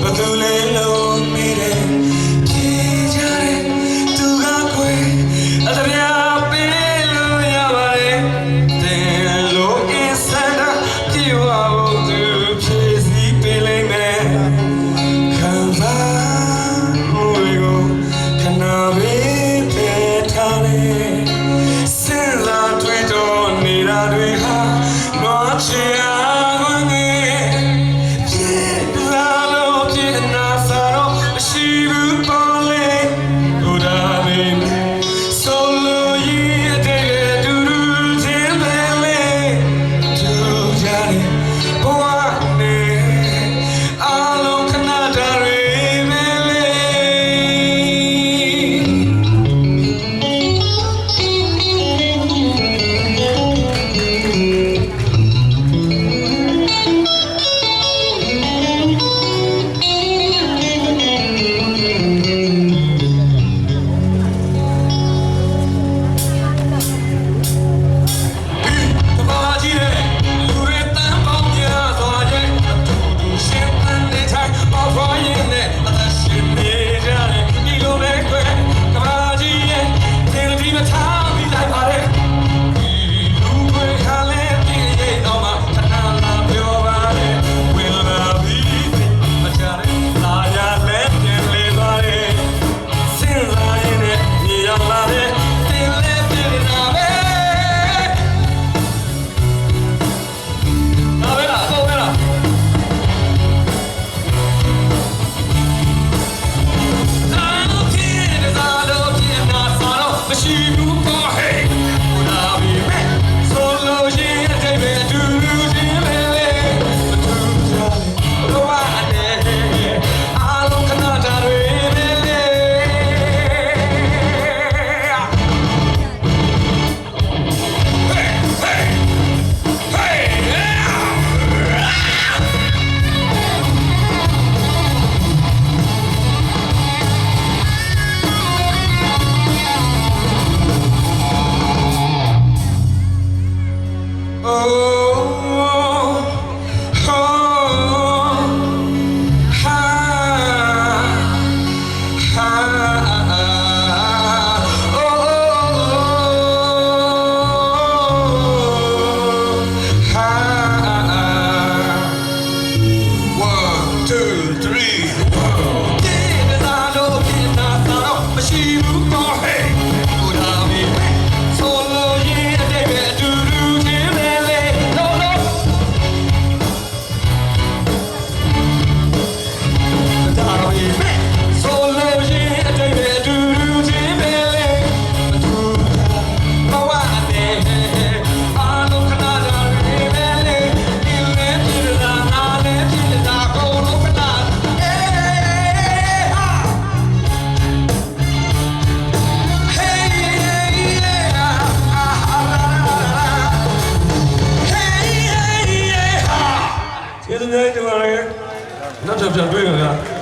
but who she will င်းငယ်ဒီမှာလေနောက်ထပ်ပြန်တွေ့ကြလား